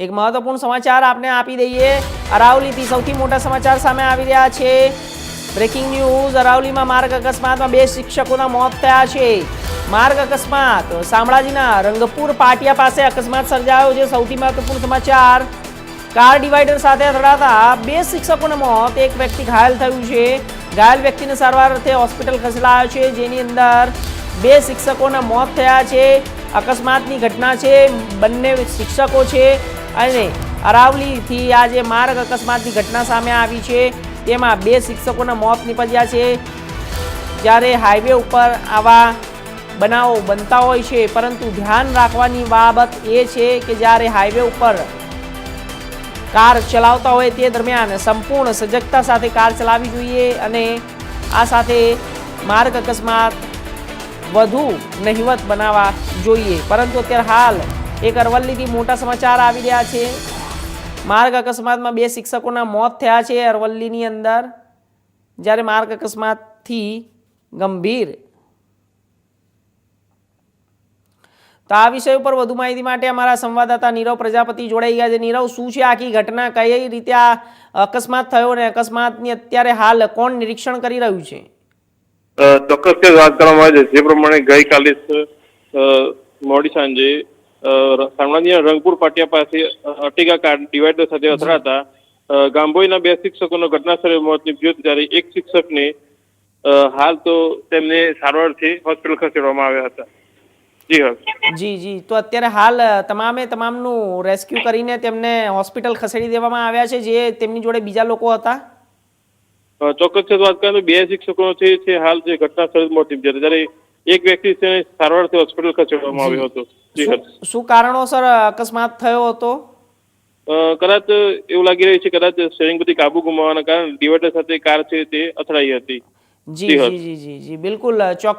એક મહત્વપૂર્ણ સમાચાર આપને આપી દઈએ. અરાવલીથી સૌથી મોટા સમાચાર સામે આવી રહ્યા છે. બ્રેકિંગ ન્યૂઝ અરાવલીમાં માર્ગ અકસ્માતમાં બે શિક્ષકોના મોત થયા છે. માર્ગ અકસ્માત, શામળાજીના રંગપુર પાટિયા પાસે અકસ્માત સર્જાયો છે. સૌથી મહત્વપૂર્ણ સમાચાર, કાર ડિવાઈડર સાથે અથડાતા બે શિક્ષકોના મોત, એક વ્યક્તિ ઘાયલ થયું છે. ઘાયલ વ્યક્તિને સારવાર અર્થે હોસ્પિટલ ખસેડાયો છે. જેની અંદર બે શિક્ષકોના મોત થયા છે. અકસ્માતની ઘટના છે. બંને શિક્ષકો છે. અને અરાવલીથી આ જે માર્ગ અકસ્માતની ઘટના સામે આવી છે. તેમાં બે શિક્ષકોના મોત નીપજ્યા છે. જ્યારે હાઈવે ઉપર આવા બનાવો બનતા હોય છે, પરંતુ ધ્યાન રાખવાની બાબત એ છે કે જ્યારે હાઈવે ઉપર કાર ચલાવતા હોય તે દરમિયાન સંપૂર્ણ સજગતા સાથે કાર ચલાવવી જોઈએ અને આ સાથે માર્ગ અકસ્માત વધુ નહિવત બનાવવા જોઈએ. પરંતુ અત્યારે હાલ એક અરવલ્લીથી મોટા સમાચાર આવી રહ્યા છે. માર્ગ અકસ્માતમાં બે શિક્ષકોના મોત થયા છે અરવલ્લીની અંદર. જ્યારે માર્ગ અકસ્માતથી ગંભીર. તો આ વિષય ઉપર વધુ માહિતી માટે અમારા સંવાદદાતા નીરવ પ્રજાપતિ જોડાઈ ગયા છે. નીરવ, શું છે આખી ઘટના? કઈ રીતે આ અકસ્માત થયો અને અકસ્માતની અત્યારે હાલ કોણ નિરીક્ષણ કરી રહ્યું છે? ચોક્કસ વાત કરવામાં આવે છે. જે પ્રમાણે ગઈકાલે મોડી સાંજે અ, શામળાજીના રંગપુર પાટિયા પાસે અ, અર્ટિગા કાર ડિવાઈડર સાથે અથડાતા ગાંભોઈના બે શિક્ષકોનો ઘટનાસ્થળે મોત નીપજ્યું ત્યારે એક શિક્ષકને હાલ તો તેમને સારવારથી હોસ્પિટલ ખસેડવામાં આવ્યા હતા. જી જી જી. તો અત્યારે હાલ તમામે તમામનું રેસ્ક્યુ કરીને તેમને હોસ્પિટલ ખસેડી દેવામાં આવ્યા છે જે તેમની જોડે બીજા લોકો હતા? ચોક્કસ વાત કરીએ તો બે શિક્ષકો છે હાલ જે ઘટના સ્થળે મોત નીપજ્યા જ્યારે એક વ્યક્તિ તેને સારવારથી હોસ્પિટલ ખસેડવામાં આવ્યો હતો. જી શું- કારણો કારણોસર અકસ્માત થયો હતો? કદાચ એવું લાગી રહ્યું છે કદાચ સ્ટેરિંગ પરથી કાબુ ગુમાવવાના કારણે ડિવાઈડર સાથે કાર છે તે અથડાઈ હતી. જી જી જી જી બિલકુલ ચોક્કસ.